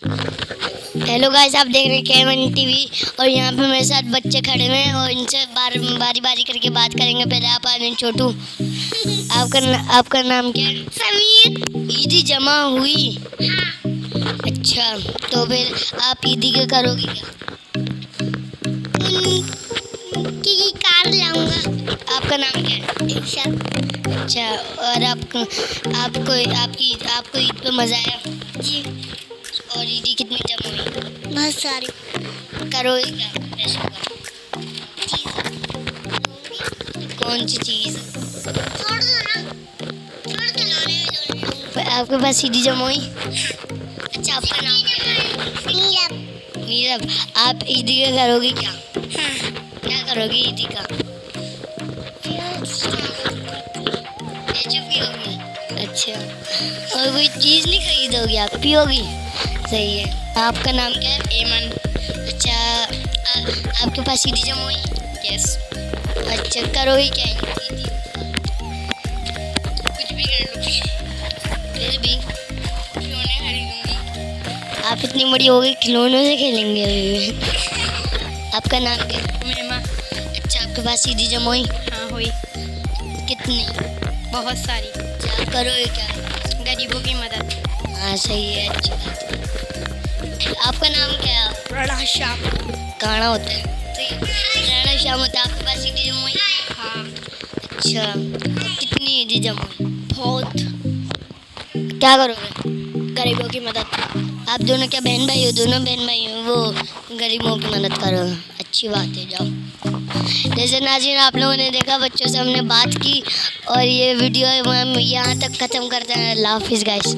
Hello guys आप देख रहे हैं केवन टीवी और यहाँ पे मेरे साथ बच्चे खड़े हुए हैं और इनसे बार बारी बारी करके बात करेंगे। पहले आप आ जाए छोटू। आपका न, आपका नाम क्या है? समीर। ईदी जमा हुई। हाँ। अच्छा तो फिर आप ईदी के करोगे क्या? कार लाऊँगा। आपका नाम क्या है? अच्छा और आपको आपको आपकी आपको ईद पे मज़ा आया? जी। और ईदी कितनी जमा हुई बहुत सारी। क्या? कौन सी चीज़? आपके पास ईदी जमा हुई? अच्छा आपका नाम? नीरब नीरब आप ईदी का करोगे क्या? हाँ। क्या करोगे ईदी का? अच्छा। और कोई चीज़ नहीं खरीदोगी आप? पियोगी? सही है। आपका नाम क्या है? एमन। अच्छा आ, आपके पास सीधी जमा हुई? यस अच्छा करो ही क्या? कुछ भी कर लो। फिर भी खिलौने खरीदूँगी। आप इतनी बड़ी हो गई खिलौनों से खेलेंगे अभी। आपका नाम क्या है? मेमा। अच्छा आपके पास सीधी जमा हुई? हाँ हुई। कितनी? बहुत सारी। अच्छा आप करोगे क्या? गरीबों की मदद हाँ सही है अच्छी बात है। आपका नाम क्या है? प्रणाम श्याम। काना होता है। तो राणा श्याम होता है आपके पास ईदी जमा हुई हाँ। अच्छा तो कितनी ईदी जमा हुई बहुत। क्या करोगे? गरीबों की मदद आप दोनों क्या बहन भाई हो? दोनों बहन भाई हो वो गरीबों की मदद करो। अच्छी बात है जाओ। जैसे नाजिन, आप लोगों ने देखा, बच्चों से हमने बात की और ये वीडियो हम यहाँ तक ख़त्म करते हैं। अल्लाह हाफिज़ गाइस